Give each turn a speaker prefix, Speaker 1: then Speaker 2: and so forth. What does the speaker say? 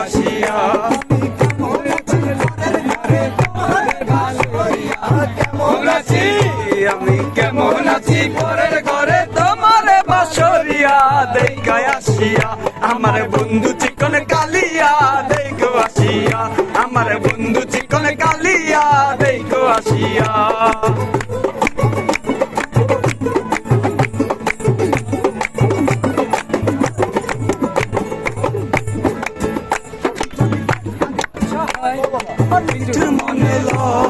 Speaker 1: আসিয়া কেমন আছি আমি কেমন আসিয়া আমার বন্ধু চিকন কালিয়া দেখো আসিয়া আমার বন্ধু চিকন কালিয়া দেখো আসিয়া। আচ্ছা, মনে লো